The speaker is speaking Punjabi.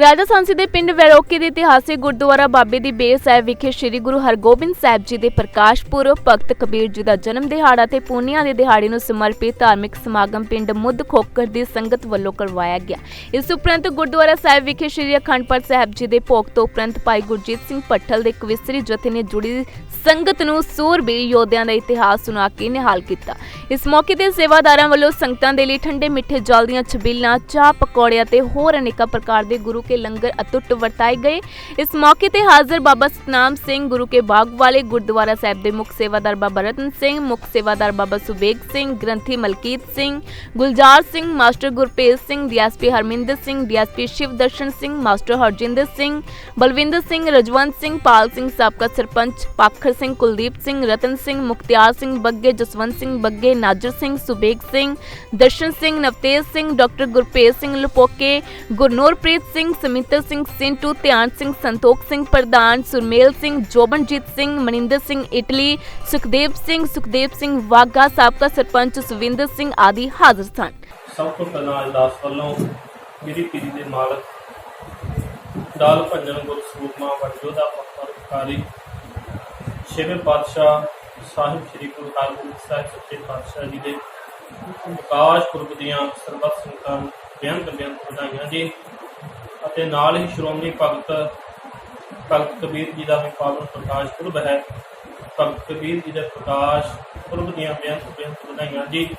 ਰਾਜਾ ਸਾਂਸੀ ਦੇ ਪਿੰਡ ਵੈਰੋਕੇ ਦੇ ਇਤਿਹਾਸਿਕ ਗੁਰਦੁਆਰਾ ਬਾਬੇ ਦੀ ਬੇਰ ਸਾਹਿਬ ਵਿਖੇ ਸ੍ਰੀ ਗੁਰੂ ਹਰਗੋਬਿੰਦ ਸਾਹਿਬ ਜੀ ਦੇ ਪ੍ਰਕਾਸ਼ ਪੁਰਬ, ਭਗਤ ਕਬੀਰ ਜੀ ਦਾ ਜਨਮ ਦਿਹਾੜਾ ਤੇ ਪੂਰਨਿਆਂ ਦੇ ਦਿਹਾੜੇ ਨੂੰ ਸਮਰਪਿਤ ਧਾਰਮਿਕ ਸਮਾਗਮ ਪਿੰਡ ਮੁੱਦ ਖੋਕਰ ਦੀ ਸੰਗਤ ਵੱਲੋਂ ਕਰਵਾਇਆ ਗਿਆ। ਇਸ ਉਪਰੰਤ ਗੁਰਦੁਆਰਾ ਸਾਹਿਬ ਵਿਖੇ ਸ੍ਰੀ ਅਖੰਡ ਪਾਠ ਸਾਹਿਬ ਜੀ ਦੇ ਭੋਗ ਤੋਂ ਉਪਰੰਤ ਭਾਈ ਗੁਰਜੀਤ ਸਿੰਘ ਭੱਠਲ ਦੇ ਕਵਿਸਰੀ ਜਥੇ ਨੇ ਜੁੜੀ ਸੰਗਤ ਨੂੰ ਸੂਰਬੀਰ ਯੋਧਿਆਂ ਦਾ ਇਤਿਹਾਸ ਸੁਣਾ ਕੇ ਨਿਹਾਲ ਕੀਤਾ। ਇਸ ਮੌਕੇ ਤੇ ਸੇਵਾਦਾਰਾਂ ਵੱਲੋਂ ਸੰਗਤਾਂ ਦੇ ਲਈ ਠੰਡੇ ਮਿੱਠੇ ਜਲ ਦੀਆਂ ਛਬੀਲਾਂ, ਚਾਹ ਪਕੌੜਿਆਂ ਤੇ ਹੋਰ ਅਨੇਕਾਂ ਪ੍ਰਕਾਰ ਦੇ ਗੁਰੂ ਕੇ ਲੰਗਰ ਅਤੁੱਟ ਵਰਤਾਏ ਗਏ ਇਸ ਮੌਕੇ ਤੇ ਹਾਜ਼ਰ ਬਾਬਾ ਸਤਨਾਮ ਸਿੰਘ ਗੁਰੂ ਕੇ ਬਾਗ ਵਾਲੇ ਗੁਰਦੁਆਰਾ ਸਾਹਿਬ ਦੇ ਮੁੱਖ ਸੇਵਾਦਾਰ ਬਾਬਾ ਰਤਨ ਸਿੰਘ ਮੁੱਖ ਸੇਵਾਦਾਰ Baba Subeg Singh granthi Malkit Singh Gulzar Singh master Gurpreet Singh DSP Harminder Singh DSP Shiv Darshan Singh master Harjinder Singh Balwinder Singh Rajwant Singh Pal Singh ਸਾਬਕਾ ਸਰਪੰਚ ਪਾਖਰ ਸਿੰਘ ਕੁਲਦੀਪ ਸਿੰਘ ਰਤਨ ਸਿੰਘ ਮੁਖਤਿਆਰ ਸਿੰਘ ਬੱਗੇ ਜਸਵੰਤ ਸਿੰਘ ਬੱਗੇ ਨਾਜਰ ਸਿੰਘ ਸੁਬੇਗ ਸਿੰਘ ਦਰਸ਼ਨ ਸਿੰਘ ਨਵਤੇਜ ਸਿੰਘ ਡਾਕਟਰ ਗੁਰਪ੍ਰੀਤ ਸਿੰਘ ਲਪੋਕੇ ਗੁਰਨੂਰਪ੍ਰੀਤ ਸਿੰਘ ਸਮਿੰਦਰ ਸਿੰਘ ਸਿੰਟੂ, ਧਿਆਨ ਸਿੰਘ ਸੰਤੋਖ ਸਿੰਘ ਪ੍ਰਧਾਨ, ਸੁਰਮੇਲ ਸਿੰਘ, ਜੋਬਨਜੀਤ ਸਿੰਘ, ਮਨਿੰਦਰ ਸਿੰਘ ਇਟਲੀ, ਸੁਖਦੇਵ ਸਿੰਘ ਸੁਖਦੇਵ ਸਿੰਘ ਵਾਗਾ ਸਾਬਕਾ ਸਰਪੰਚ ਸੁਵਿੰਦਰ ਸਿੰਘ ਆਦਿ ਹਾਜ਼ਰ ਸਨ। ਸਭ ਤੋਂ ਪਹਿਲਾਂ ਅਰਦਾਸ ਵੱਲੋਂ ਮੇਰੀ ਪੀਰੀ ਦੇ ਮਾਲਕ, ਦਾਲ ਭੰਜਨ ਗੁਰ ਸੂਰਮਾ ਦਾ ਪਰਪਕਾਰੀ ਛੇਵੇਂ ਪਾਤਸ਼ਾਹ ਸਾਹਿਬ ਸ੍ਰੀ ਗੁਰੂ ਹਰਗੋਬਿੰਦ ਸਾਹਿਬ ਸੱਚੇ ਪਾਤਸ਼ਾਹ ਜੀ ਦੇ ਪ੍ਰਕਾਸ਼ ਪੁਰਬ ਦੀਆਂ ਸਰਬੱਤ ਸੰਗਤਾਂ ਨੂੰ ਬੇਅੰਤ ਬੇਅੰਤ ਵਧਾਈਆਂ ਜੀ। ਅਤੇ ਨਾਲ ਹੀ ਸ਼੍ਰੋਮਣੀ ਭਗਤ ਭਗਤ ਕਬੀਰ ਜੀ ਦਾ ਵੀ ਪਾਵਨ ਪ੍ਰਕਾਸ਼ ਪੁਰਬ ਹੈ। ਭਗਤ ਕਬੀਰ ਜੀ ਦੇ ਪ੍ਰਕਾਸ਼ ਪੁਰਬ ਦੀਆਂ ਬੇਅੰਤ ਬੇਅੰਤ ਵਧਾਈਆਂ ਜੀ।